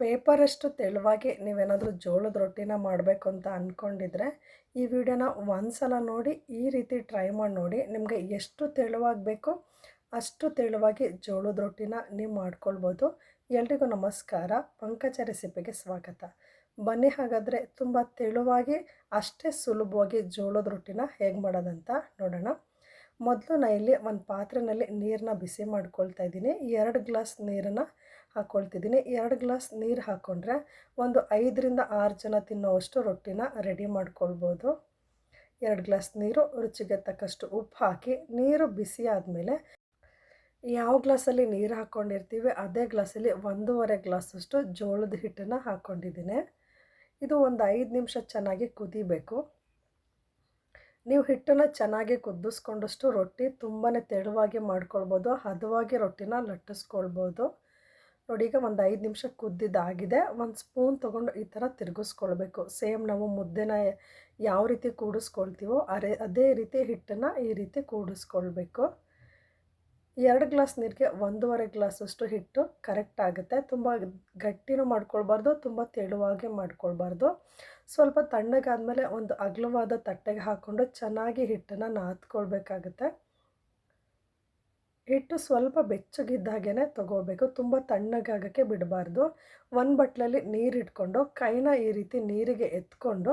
ಪೇಪರಷ್ಟು ತೆಳುವಾಗಿ ನೀವೇನಾದರೂ ಜೋಳದ ರೊಟ್ಟಿನ ಮಾಡಬೇಕು ಅಂತ ಅಂದ್ಕೊಂಡಿದ್ರೆ ಈ ವಿಡಿಯೋನ ಒಂದು ಸಲ ನೋಡಿ, ಈ ರೀತಿ ಟ್ರೈ ಮಾಡಿ ನೋಡಿ. ನಿಮಗೆ ಎಷ್ಟು ತೆಳುವಾಗಿ ಬೇಕೋ ಅಷ್ಟು ತೆಳುವಾಗಿ ಜೋಳದ ರೊಟ್ಟಿನ ನೀವು ಮಾಡ್ಕೊಳ್ಬೋದು. ಎಲ್ರಿಗೂ ನಮಸ್ಕಾರ. ಪಂಕಜ ರೆಸಿಪಿಗೆ ಸ್ವಾಗತ. ಬನ್ನಿ ಹಾಗಾದರೆ ತುಂಬ ತೆಳುವಾಗಿ, ಅಷ್ಟೇ ಸುಲಭವಾಗಿ ಜೋಳದ ರೊಟ್ಟಿನ ಹೇಗೆ ಮಾಡೋದಂತ ನೋಡೋಣ. ಮೊದಲು ನಾನು ಇಲ್ಲಿ ಒಂದು ಪಾತ್ರೆಯಲ್ಲಿ ನೀರನ್ನ ಬಿಸಿ ಮಾಡ್ಕೊಳ್ತಾ ಇದ್ದೀನಿ. ಎರಡು ಗ್ಲಾಸ್ ನೀರನ್ನು ಹಾಕ್ಕೊಳ್ತಿದ್ದೀನಿ ಎರಡು ಗ್ಲಾಸ್ ನೀರು ಹಾಕ್ಕೊಂಡ್ರೆ ಒಂದು ಐದರಿಂದ ಆರು ಜನ ತಿನ್ನೋವಷ್ಟು ರೊಟ್ಟಿನ ರೆಡಿ ಮಾಡ್ಕೊಳ್ಬೋದು. ಎರಡು ಗ್ಲಾಸ್ ನೀರು, ರುಚಿಗೆ ತಕ್ಕಷ್ಟು ಉಪ್ಪು ಹಾಕಿ, ನೀರು ಬಿಸಿ ಆದಮೇಲೆ ಯಾವ ಗ್ಲಾಸಲ್ಲಿ ನೀರು ಹಾಕ್ಕೊಂಡಿರ್ತೀವಿ ಅದೇ ಗ್ಲಾಸಲ್ಲಿ ಒಂದೂವರೆ ಗ್ಲಾಸಷ್ಟು ಜೋಳದ ಹಿಟ್ಟನ್ನು ಹಾಕ್ಕೊಂಡಿದ್ದೀನಿ ಇದು ಒಂದು ಐದು ನಿಮಿಷ ಚೆನ್ನಾಗಿ ಕುದಿಬೇಕು. ನೀವು ಹಿಟ್ಟನ್ನು ಚೆನ್ನಾಗಿ ಕುದಿಸ್ಕೊಂಡಷ್ಟು ರೊಟ್ಟಿ ತುಂಬಾ ತೆಳುವಾಗಿ ಮಾಡ್ಕೊಳ್ಬೋದು, ಹದವಾಗಿ ರೊಟ್ಟಿನ ಲಟ್ಟಿಸ್ಕೊಳ್ಬೋದು. ನೋಡಿ, ಈಗ ಒಂದು ಐದು ನಿಮಿಷ ಕುದ್ದಿದ್ದಾಗಿದೆ. ಒಂದು ಸ್ಪೂನ್ ತೊಗೊಂಡು ಈ ಥರ ತಿರುಗಿಸ್ಕೊಳ್ಬೇಕು. ಸೇಮ್ ನಾವು ಮುದ್ದೆನ ಯಾವ ರೀತಿ ಕೂಡಿಸ್ಕೊಳ್ತೀವೋ ಅರೆ, ಅದೇ ರೀತಿ ಹಿಟ್ಟನ್ನು ಈ ರೀತಿ ಕೂಡಿಸ್ಕೊಳ್ಬೇಕು. ಎರಡು ಗ್ಲಾಸ್ ನೀರಿಗೆ ಒಂದೂವರೆ ಗ್ಲಾಸಷ್ಟು ಹಿಟ್ಟು ಕರೆಕ್ಟ್ ಆಗುತ್ತೆ. ತುಂಬ ಗಟ್ಟಿನೂ ಮಾಡ್ಕೊಳ್ಬಾರ್ದು, ತುಂಬ ತೆಳುವಾಗಿ ಮಾಡ್ಕೊಳ್ಬಾರ್ದು. ಸ್ವಲ್ಪ ತಣ್ಣಗಾದಮೇಲೆ ಒಂದು ಅಗಲವಾದ ತಟ್ಟೆಗೆ ಹಾಕ್ಕೊಂಡು ಚೆನ್ನಾಗಿ ಹಿಟ್ಟನ್ನು ನಾದ್ಕೊಳ್ಬೇಕಾಗುತ್ತೆ. ಹಿಟ್ಟು ಸ್ವಲ್ಪ ಬೆಚ್ಚಗಿದ್ದಾಗೇ ತಗೋಬೇಕು. ತುಂಬ ತಣ್ಣಗಾಗೋಕ್ಕೆ ಬಿಡಬಾರ್ದು. ಒಂದು ಬಟ್ಲಲ್ಲಿ ನೀರು ಇಟ್ಕೊಂಡು, ಕೈನ ಈ ರೀತಿ ನೀರಿಗೆ ಎತ್ಕೊಂಡು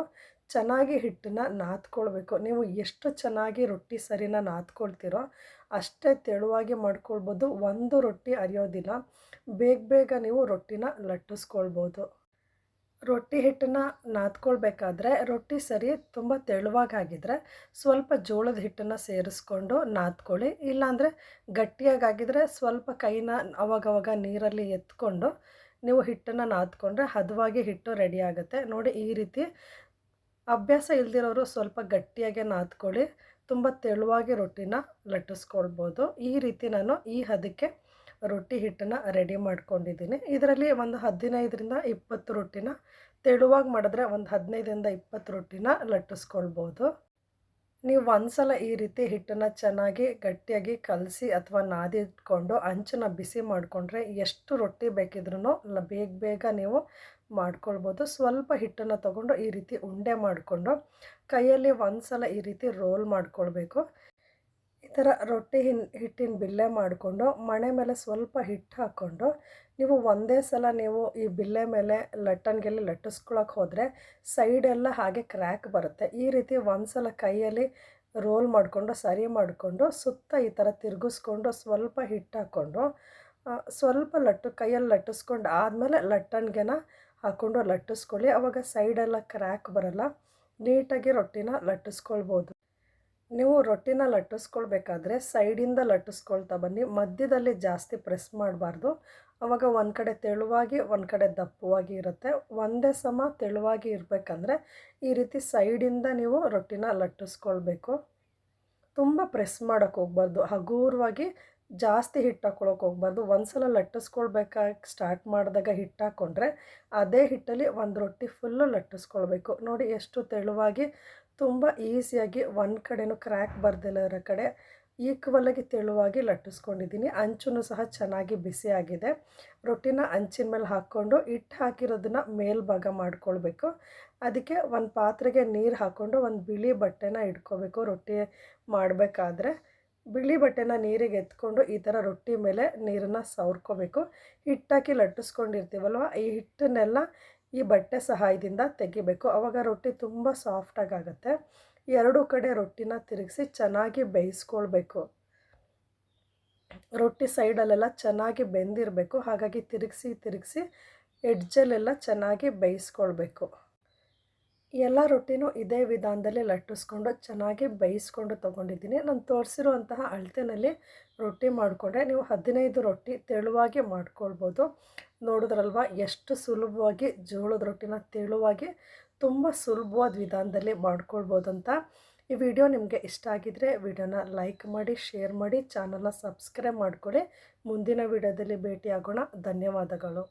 ಚೆನ್ನಾಗಿ ಹಿಟ್ಟನ್ನ ನಾದ್ಕೊಳ್ಬೇಕು. ನೀವು ಎಷ್ಟು ಚೆನ್ನಾಗಿ ರೊಟ್ಟಿ ಸರಿನ ನಾದ್ಕೊಳ್ತೀರೋ ಅಷ್ಟೇ ತೆಳುವಾಗಿ ಮಾಡ್ಕೊಳ್ಬೋದು. ಒಂದು ರೊಟ್ಟಿ ಅರಿಯೋದಿಲ್ಲ ಬೇಗ ಬೇಗ ನೀವು ರೊಟ್ಟಿನ ಲಟ್ಟಿಸ್ಕೊಳ್ಬೋದು. ರೊಟ್ಟಿ ಹಿಟ್ಟನ್ನು ನಾದ್ಕೊಳ್ಬೇಕಾದ್ರೆ ರೊಟ್ಟಿ ಸರಿ ತುಂಬ ತೆಳುವಾಗಿದ್ದರೆ ಸ್ವಲ್ಪ ಜೋಳದ ಹಿಟ್ಟನ್ನು ಸೇರಿಸ್ಕೊಂಡು ನಾದ್ಕೊಳ್ಳಿ. ಇಲ್ಲಾಂದರೆ ಗಟ್ಟಿಯಾಗಿದ್ದರೆ ಸ್ವಲ್ಪ ಕೈನ ಅವಾಗವಾಗ ನೀರಲ್ಲಿ ಎತ್ಕೊಂಡು ನೀವು ಹಿಟ್ಟನ್ನು ನಾದ್ಕೊಂಡ್ರೆ ಹದವಾಗಿ ಹಿಟ್ಟು ರೆಡಿ ಆಗುತ್ತೆ. ನೋಡಿ ಈ ರೀತಿ ಅಭ್ಯಾಸ ಇಲ್ದಿರೋರು ಸ್ವಲ್ಪ ಗಟ್ಟಿಯಾಗೆ ನಾದ್ಕೊಳ್ಳಿ. ತುಂಬ ತೆಳುವಾಗಿ ರೊಟ್ಟಿನ ಲಟ್ಟಿಸ್ಕೊಳ್ಬೋದು. ಈ ರೀತಿ ನಾನು ಈ ಹದಕ್ಕೆ ರೊಟ್ಟಿ ಹಿಟ್ಟನ್ನು ರೆಡಿ ಮಾಡ್ಕೊಂಡಿದ್ದೀನಿ. ಇದರಲ್ಲಿ ಒಂದು ಹದಿನೈದರಿಂದ ಇಪ್ಪತ್ತು ರೊಟ್ಟಿನ ತೆಳುವಾಗಿ ಮಾಡಿದ್ರೆ ಒಂದು ಹದಿನೈದರಿಂದ ಇಪ್ಪತ್ತು ರೊಟ್ಟಿನ ಲಟ್ಟಿಸ್ಕೊಳ್ಬೋದು. ನೀವು ಒಂದು ಸಲ ಈ ರೀತಿ ಹಿಟ್ಟನ್ನು ಚೆನ್ನಾಗಿ ಗಟ್ಟಿಯಾಗಿ ಕಲಸಿ ಅಥವಾ ನಾದಿಟ್ಕೊಂಡು ಅಂಚನ್ನು ಬಿಸಿ ಮಾಡಿಕೊಂಡ್ರೆ ಎಷ್ಟು ರೊಟ್ಟಿ ಬೇಕಿದ್ರೂ ಬೇಗ ಬೇಗ ನೀವು ಮಾಡ್ಕೊಳ್ಬೋದು. ಸ್ವಲ್ಪ ಹಿಟ್ಟನ್ನು ತೊಗೊಂಡು ಈ ರೀತಿ ಉಂಡೆ ಮಾಡಿಕೊಂಡು ಕೈಯಲ್ಲಿ ಒಂದು ಸಲ ಈ ರೀತಿ ರೋಲ್ ಮಾಡ್ಕೊಳ್ಬೇಕು. ಥರ ರೊಟ್ಟಿ ಹಿನ್, ಹಿಟ್ಟಿನ ಬಿಲ್ಲೆ ಮಾಡಿಕೊಂಡು ಮಣೆ ಮೇಲೆ ಸ್ವಲ್ಪ ಹಿಟ್ಟು ಹಾಕ್ಕೊಂಡು ನೀವು ಒಂದೇ ಸಲ ನೀವು ಈ ಬಿಲ್ಲೆ ಮೇಲೆ ಲಟ್ಟನ್ಗೆಲ್ಲಿ ಲಟ್ಟಿಸ್ಕೊಳಕ್ಕೆ ಹೋದರೆ ಸೈಡೆಲ್ಲ ಹಾಗೆ ಕ್ರ್ಯಾಕ್ ಬರುತ್ತೆ. ಈ ರೀತಿ ಒಂದು ಸಲ ಕೈಯಲ್ಲಿ ರೋಲ್ ಮಾಡಿಕೊಂಡು, ಸರಿ ಮಾಡಿಕೊಂಡು ಸುತ್ತ ಈ ಥರ ತಿರುಗಿಸ್ಕೊಂಡು ಸ್ವಲ್ಪ ಹಿಟ್ಟು ಹಾಕ್ಕೊಂಡು ಸ್ವಲ್ಪ ಲಟ್ಟು, ಕೈಯಲ್ಲಿ ಲಟ್ಟಿಸ್ಕೊಂಡು ಆದಮೇಲೆ ಲಟ್ಟಣಿಗೆನ ಹಾಕ್ಕೊಂಡು ಲಟ್ಟಿಸ್ಕೊಳ್ಳಿ. ಆವಾಗ ಸೈಡೆಲ್ಲ ಕ್ರ್ಯಾಕ್ ಬರಲ್ಲ. ನೀಟಾಗಿ ರೊಟ್ಟಿನ ಲಟ್ಟಿಸ್ಕೊಳ್ಬೋದು. ನೀವು ರೊಟ್ಟಿನ ಲಟ್ಟಿಸ್ಕೊಳ್ಬೇಕಾದ್ರೆ ಸೈಡಿಂದ ಲಟ್ಟಿಸ್ಕೊಳ್ತಾ ಬನ್ನಿ. ಮಧ್ಯದಲ್ಲಿ ಜಾಸ್ತಿ ಪ್ರೆಸ್ ಮಾಡಬಾರ್ದು. ಆವಾಗ ಒಂದು ಕಡೆ ತೆಳುವಾಗಿ, ಒಂದು ಕಡೆ ದಪ್ಪವಾಗಿ ಇರುತ್ತೆ. ಒಂದೇ ಸಮ ತೆಳುವಾಗಿ ಇರಬೇಕಂದ್ರೆ ಈ ರೀತಿ ಸೈಡಿಂದ ನೀವು ರೊಟ್ಟಿನ ಲಟ್ಟಿಸ್ಕೊಳ್ಬೇಕು. ತುಂಬ ಪ್ರೆಸ್ ಮಾಡೋಕ್ಕೆ ಹೋಗ್ಬಾರ್ದು. ಹಗೂರವಾಗಿ ಜಾಸ್ತಿ ಹಿಟ್ಟು ಹಾಕ್ಕೊಳಕ್ಕೆ ಹೋಗ್ಬಾರ್ದು. ಒಂದು ಸಲ ಲಟ್ಟಿಸ್ಕೊಳ್ಬೇಕಾಗಿ ಸ್ಟಾರ್ಟ್ ಮಾಡಿದಾಗ ಹಿಟ್ಟು ಹಾಕ್ಕೊಂಡ್ರೆ ಅದೇ ಹಿಟ್ಟಲ್ಲಿ ಒಂದು ರೊಟ್ಟಿ ಫುಲ್ಲು ಲಟ್ಟಿಸ್ಕೊಳ್ಬೇಕು. ನೋಡಿ ಎಷ್ಟು ತೆಳುವಾಗಿ, ತುಂಬ ಈಸಿಯಾಗಿ ಒಂದು ಕಡೆನೂ ಕ್ರ್ಯಾಕ್ ಬರ್ದಿಲ್ಲ ಇರೋ ಕಡೆ ಈಕ್ವಲಾಗಿ ತೆಳುವಾಗಿ ಲಟ್ಟಿಸ್ಕೊಂಡಿದ್ದೀನಿ. ಅಂಚೂ ಸಹ ಚೆನ್ನಾಗಿ ಬಿಸಿಯಾಗಿದೆ ರೊಟ್ಟಿನ ಅಂಚಿನ ಮೇಲೆ ಹಾಕ್ಕೊಂಡು ಹಿಟ್ಟು ಹಾಕಿರೋದನ್ನ ಮೇಲ್ಭಾಗ ಮಾಡ್ಕೊಳ್ಬೇಕು. ಅದಕ್ಕೆ ಒಂದು ಪಾತ್ರೆಗೆ ನೀರು ಹಾಕ್ಕೊಂಡು ಒಂದು ಬಿಳಿ ಬಟ್ಟೆನ ಇಟ್ಕೋಬೇಕು. ರೊಟ್ಟಿ ಮಾಡಬೇಕಾದ್ರೆ ಬಿಳಿ ಬಟ್ಟೆನ ನೀರಿಗೆ ಎತ್ಕೊಂಡು ಈ ಥರ ರೊಟ್ಟಿ ಮೇಲೆ ನೀರನ್ನು ಸವರ್ಕೋಬೇಕು. ಹಿಟ್ಟಾಕಿ ಲಟ್ಟಿಸ್ಕೊಂಡಿರ್ತೀವಲ್ವ, ಈ ಹಿಟ್ಟನ್ನೆಲ್ಲ ಈ ಬಟ್ಟೆ ಸಹಾಯದಿಂದ ತೆಗಿಬೇಕು. ಆವಾಗ ರೊಟ್ಟಿ ತುಂಬ ಸಾಫ್ಟಾಗಿ ಆಗುತ್ತೆ ಎರಡೂ ಕಡೆ ರೊಟ್ಟಿನ ತಿರುಗಿಸಿ ಚೆನ್ನಾಗಿ ಬೇಯಿಸ್ಕೊಳ್ಬೇಕು. ರೊಟ್ಟಿ ಸೈಡಲ್ಲೆಲ್ಲ ಚೆನ್ನಾಗಿ ಬೆಂದಿರಬೇಕು. ಹಾಗಾಗಿ ತಿರುಗಿಸಿ ತಿರುಗಿಸಿ ಎಡ್ಜಲ್ಲೆಲ್ಲ ಚೆನ್ನಾಗಿ ಬೇಯಿಸ್ಕೊಳ್ಬೇಕು. ಎಲ್ಲ ರೊಟ್ಟಿನೂ ಇದೇ ವಿಧಾನದಲ್ಲಿ ಲಟ್ಟಿಸ್ಕೊಂಡು ಚೆನ್ನಾಗಿ ಬೇಯಿಸ್ಕೊಂಡು ತೊಗೊಂಡಿದ್ದೀನಿ. ನಾನು ತೋರಿಸಿರುವಂತಹ ಅಳತೆನಲ್ಲಿ ರೊಟ್ಟಿ ಮಾಡಿಕೊಂಡೆ. ನೀವು ಹದಿನೈದು ರೊಟ್ಟಿ ತೆಳುವಾಗಿ ಮಾಡ್ಕೊಳ್ಬೋದು. ನೋಡಿದ್ರಲ್ವ? ಎಷ್ಟು ಸುಲಭವಾಗಿ ಜೋಳದ ರೊಟ್ಟಿನ ತೆಳುವಾಗಿ ತುಂಬ ಸುಲಭವಾದ ವಿಧಾನದಲ್ಲಿ ಮಾಡ್ಕೊಳ್ಬೋದು ಅಂತ. ಈ ವಿಡಿಯೋ ನಿಮಗೆ ಇಷ್ಟ ಆಗಿದ್ದರೆ ವಿಡಿಯೋನ ಲೈಕ್ ಮಾಡಿ, ಶೇರ್ ಮಾಡಿ, ಚಾನಲ್ನ ಸಬ್ಸ್ಕ್ರೈಬ್ ಮಾಡ್ಕೊಳ್ಳಿ. ಮುಂದಿನ ವಿಡಿಯೋದಲ್ಲಿ ಭೇಟಿಯಾಗೋಣ. ಧನ್ಯವಾದಗಳು.